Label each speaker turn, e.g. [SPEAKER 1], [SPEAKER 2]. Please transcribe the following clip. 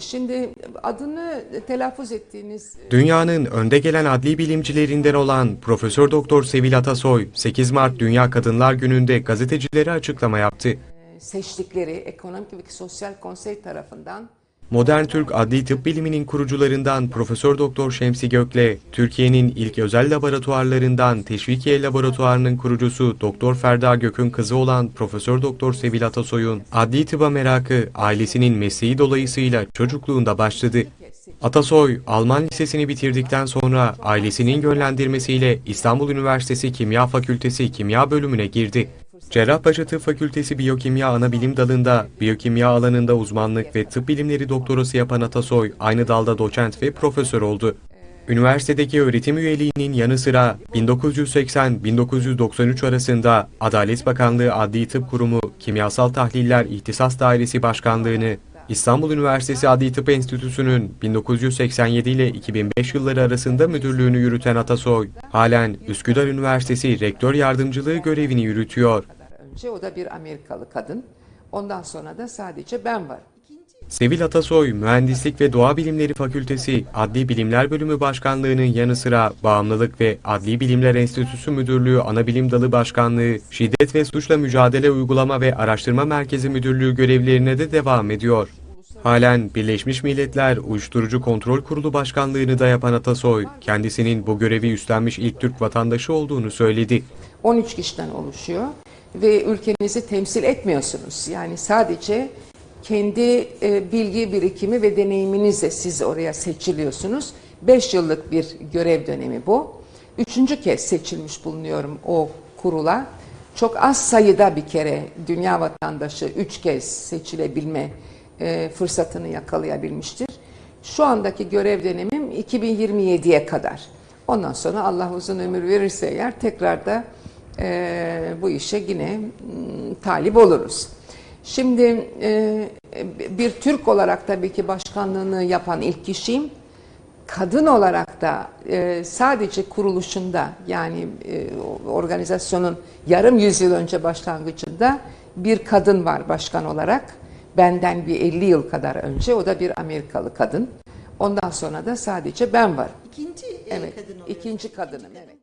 [SPEAKER 1] Şimdi adını telaffuz ettiğiniz
[SPEAKER 2] Dünyanın önde gelen adli bilimcilerinden olan Profesör Doktor Sevil Atasoy, 8 Mart Dünya Kadınlar Günü'nde gazetecilere açıklama yaptı.
[SPEAKER 1] e, seçtikleri Ekonomik ve Sosyal Konsey tarafından
[SPEAKER 2] Modern Türk Adli Tıp Biliminin kurucularından Profesör Doktor Şemsi Gökle, Türkiye'nin ilk özel laboratuvarlarından Teşvikiye Laboratuvarı'nın kurucusu Doktor Ferda Gök'ün kızı olan Profesör Doktor Sevil Atasoy'un adli tıba merakı ailesinin mesleği dolayısıyla çocukluğunda başladı. Atasoy, Alman lisesini bitirdikten sonra ailesinin yönlendirmesiyle İstanbul Üniversitesi Kimya Fakültesi Kimya bölümüne girdi. Cerrahpaşa Tıp Fakültesi Biyokimya Anabilim Dalı'nda biyokimya alanında uzmanlık ve tıp bilimleri doktorası yapan Atasoy, aynı dalda doçent ve profesör oldu. Üniversitedeki öğretim üyeliğinin yanı sıra 1980-1993 arasında Adalet Bakanlığı Adli Tıp Kurumu Kimyasal Tahliller İhtisas Dairesi Başkanlığını, İstanbul Üniversitesi Adli Tıp Enstitüsü'nün 1987 ile 2005 yılları arasında müdürlüğünü yürüten Atasoy, halen Üsküdar Üniversitesi Rektör Yardımcılığı görevini yürütüyor.
[SPEAKER 1] önce o da bir Amerikalı kadın. Ondan sonra da sadece ben varım.
[SPEAKER 2] Sevil Atasoy, Mühendislik ve Doğa Bilimleri Fakültesi Adli Bilimler Bölümü Başkanlığı'nın yanı sıra Bağımlılık ve Adli Bilimler Enstitüsü Müdürlüğü Anabilim Dalı Başkanlığı, Şiddet ve Suçla Mücadele Uygulama ve Araştırma Merkezi Müdürlüğü görevlerine de devam ediyor. Halen Birleşmiş Milletler Uyuşturucu Kontrol Kurulu Başkanlığı'nı da yapan Atasoy, kendisinin bu görevi üstlenmiş ilk Türk vatandaşı olduğunu söyledi.
[SPEAKER 1] 13 kişiden oluşuyor ve ülkenizi temsil etmiyorsunuz. Yani sadece kendi e, bilgi birikimi ve deneyiminizle siz oraya seçiliyorsunuz. 5 yıllık bir görev dönemi bu. Üçüncü kez seçilmiş bulunuyorum o kurula. Çok az sayıda bir kere dünya vatandaşı üç kez seçilebilme e, fırsatını yakalayabilmiştir. Şu andaki görev dönemim 2027'ye kadar. Ondan sonra Allah uzun ömür verirse eğer tekrar da e, bu işe yine mm, talip oluruz. Şimdi e, bir Türk olarak tabii ki başkanlığını yapan ilk kişiyim. Kadın olarak da e, sadece kuruluşunda yani e, organizasyonun yarım yüzyıl önce başlangıcında bir kadın var başkan olarak. Benden bir 50 yıl kadar önce o da bir Amerikalı kadın. Ondan sonra da sadece ben varım.
[SPEAKER 3] İkinci e,
[SPEAKER 1] Evet,
[SPEAKER 3] kadın oluyor.
[SPEAKER 1] ikinci kadınım evet.